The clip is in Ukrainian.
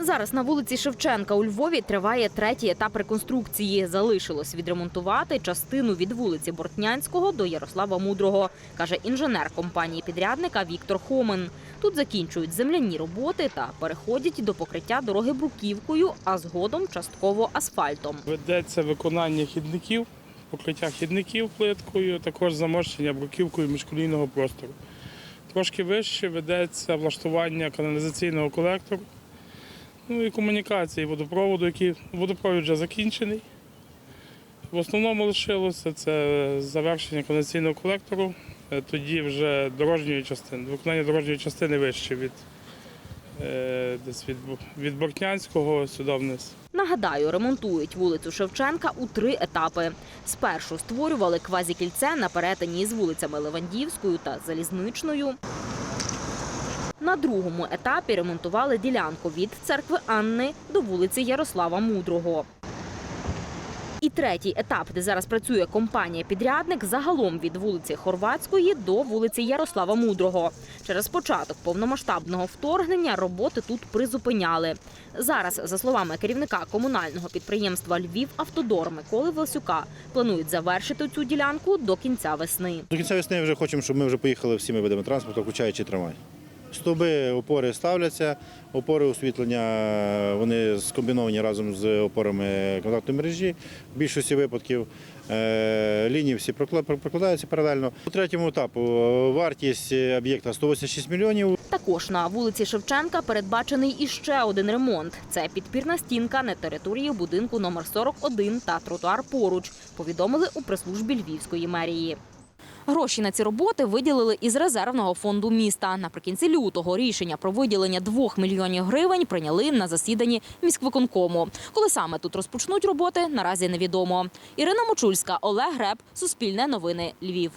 Зараз на вулиці Шевченка у Львові триває третій етап реконструкції. Залишилось відремонтувати частину від вулиці Бортнянського до Ярослава Мудрого, каже інженер компанії підрядника Віктор Хомин. Тут закінчують земляні роботи та переходять до покриття дороги бруківкою, а згодом частково асфальтом. Ведеться виконання хідників, покриття хідників плиткою, також замощення бруківкою міжколійного простору. Трошки вище ведеться влаштування каналізаційного колектору, ну і комунікації водопроводу, який водопровід вже закінчений. В основному лишилося це завершення каналізаційного колектору, е, тоді вже дорожньої частини, виконання дорожньої частини вище від, е, десь від, від Бортнянського сюди вниз. Нагадаю, ремонтують вулицю Шевченка у три етапи. Спершу створювали квазікільце на перетині з вулицями Левандівською та Залізничною. На другому етапі ремонтували ділянку від церкви Анни до вулиці Ярослава Мудрого. І третій етап, де зараз працює компанія-підрядник, загалом від вулиці Хорватської до вулиці Ярослава Мудрого. Через початок повномасштабного вторгнення роботи тут призупиняли. Зараз, за словами керівника комунального підприємства Львів Автодор Миколи Власюка, планують завершити цю ділянку до кінця весни. До кінця весни вже хочемо, щоб ми вже поїхали всіми видами транспорту, включаючи трамвай. Стовби, опори ставляться, опори освітлення вони скомбіновані разом з опорами контактної мережі. В більшості випадків е, лінії всі прокладаються паралельно. У третьому етапу е, вартість об'єкта 186 мільйонів. Також на вулиці Шевченка передбачений іще один ремонт. Це підпірна стінка на території будинку номер 41 та тротуар поруч. Повідомили у прес-службі Львівської мерії. Гроші на ці роботи виділили із резервного фонду міста. Наприкінці лютого рішення про виділення 2 мільйонів гривень прийняли на засіданні міськвиконкому. Коли саме тут розпочнуть роботи, наразі невідомо. Ірина Мочульська, Олег Греб, Суспільне новини, Львів.